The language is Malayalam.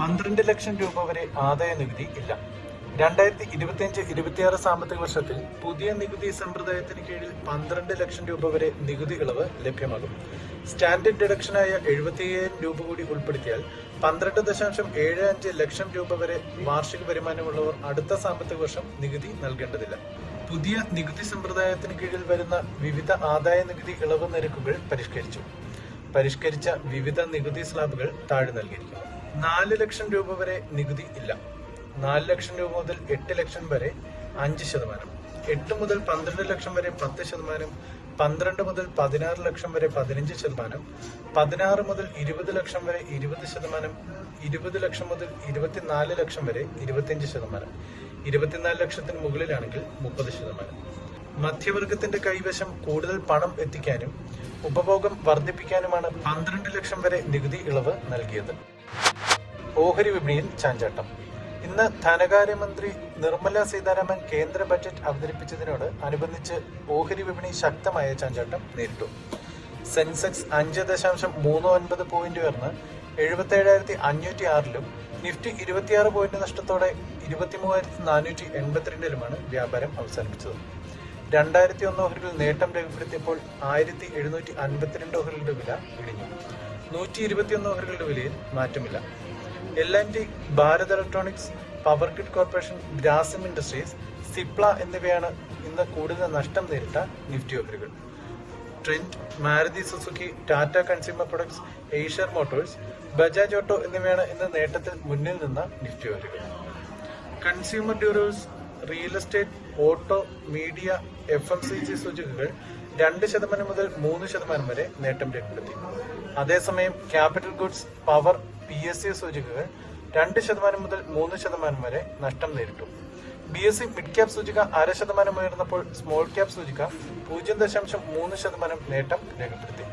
പന്ത്രണ്ട് ലക്ഷം രൂപ വരെ ആദായ നികുതി ഇല്ല. രണ്ടായിരത്തി ഇരുപത്തിയഞ്ച് ഇരുപത്തിയാറ് സാമ്പത്തിക വർഷത്തിൽ പുതിയ നികുതി സമ്പ്രദായത്തിന് കീഴിൽ പന്ത്രണ്ട് ലക്ഷം രൂപ വരെ നികുതി ഇളവ് ലഭ്യമാകും. സ്റ്റാൻഡേർഡ് ഡിഡക്ഷനായ എഴുപത്തി അയ്യായിരം രൂപ കൂടി ഉൾപ്പെടുത്തിയാൽ പന്ത്രണ്ട് ദശാംശം ഏഴ് അഞ്ച് ലക്ഷം രൂപ വരെ വാർഷിക വരുമാനമുള്ളവർ അടുത്ത സാമ്പത്തിക വർഷം നികുതി നൽകേണ്ടതില്ല. പുതിയ നികുതി സമ്പ്രദായത്തിന് കീഴിൽ വരുന്ന വിവിധ ആദായ നികുതി ഇളവ് നിരക്കുകൾ പരിഷ്കരിച്ചു. പരിഷ്കരിച്ച വിവിധ നികുതി സ്ലാബുകൾ താഴെ നൽകിയിരിക്കുന്നു. നാല് ലക്ഷം രൂപ വരെ നികുതി ഇല്ല. നാല് ലക്ഷം രൂപ മുതൽ എട്ട് ലക്ഷം വരെ അഞ്ച് ശതമാനം. എട്ട് മുതൽ പന്ത്രണ്ട് ലക്ഷം വരെ പത്ത് ശതമാനം. പന്ത്രണ്ട് മുതൽ പതിനാറ് ലക്ഷം വരെ പതിനഞ്ച് ശതമാനം. പതിനാറ് മുതൽ ഇരുപത് ലക്ഷം വരെ ഇരുപത് ശതമാനം. ഇരുപത് ലക്ഷം മുതൽ ഇരുപത്തിനാല് ലക്ഷം വരെ ഇരുപത്തിയഞ്ച് ശതമാനം. ഇരുപത്തിനാല് ലക്ഷത്തിന് മുകളിലാണെങ്കിൽ മുപ്പത് ശതമാനം. മധ്യവർഗത്തിന്റെ കൈവശം കൂടുതൽ പണം എത്തിക്കാനും ഉപഭോഗം വർദ്ധിപ്പിക്കാനുമാണ് പന്ത്രണ്ട് ലക്ഷം വരെ നികുതി ഇളവ് നൽകിയത്. ഓഹരി വിപണിയിൽ ചാഞ്ചാട്ടം. ഇന്ന് ധനകാര്യമന്ത്രി നിർമ്മല സീതാരാമൻ കേന്ദ്ര ബജറ്റ് അവതരിപ്പിച്ചതിനോട് അനുബന്ധിച്ച് ഓഹരി വിപണി ശക്തമായ ചാഞ്ചാട്ടം നേരിട്ടു. സെൻസെക്സ് അഞ്ച് ദശാംശം മൂന്ന് ഒൻപത് പോയിന്റ് ഉയർന്ന് എഴുപത്തി ഏഴായിരത്തി അഞ്ഞൂറ്റി ആറിലും നിഫ്റ്റി ഇരുപത്തിയാറ് പോയിന്റ് നഷ്ടത്തോടെ ഇരുപത്തി മൂവായിരത്തി നാനൂറ്റി എൺപത്തിരണ്ടിലുമാണ് വ്യാപാരം അവസാനിപ്പിച്ചത്. രണ്ടായിരത്തി ഒന്ന് ഓഹരികൾ നേട്ടം രേഖപ്പെടുത്തിയപ്പോൾ ആയിരത്തി എഴുന്നൂറ്റി അൻപത്തിരണ്ട് ഓഹരികളുടെ വില ഇടിഞ്ഞു. നൂറ്റി ഇരുപത്തിയൊന്ന് ഓഹരികളുടെ വിലയിൽ മാറ്റമില്ല. L and T Bharat Electronics Power Grid Corporation Grasim Industries Cipla എന്നിവയാണ് ഇന്ന് കൂടുതൽ നഷ്ടം നേരിട്ട നിഫ്റ്റി ഓഹരികൾ trend Maruti Suzuki Tata Consumer Products Eicher Motors Bajaj Auto എന്നിവയാണ് ഇന്ന് നേട്ടത്തിൽ മുന്നിൽ നിന്ന നിഫ്റ്റി ഓഹരികൾ consumer durables real estate auto media F M C G സൂചികകൾ രണ്ട് ശതമാനം മുതൽ മൂന്ന് ശതമാനം വരെ നേട്ടം രേഖപ്പെടുത്തി. അതേസമയം capital goods power P S C സൂചികകൾ രണ്ട് ശതമാനം മുതൽ മൂന്ന് ശതമാനം വരെ നഷ്ടം നേരിട്ടു. B S C mid cap സൂചിക അര ശതമാനം ഉയർന്നപ്പോൾ സ്മോൾ ക്യാപ് സൂചിക പൂജ്യം ദശാംശം മൂന്ന് ശതമാനം നേട്ടം രേഖപ്പെടുത്തി.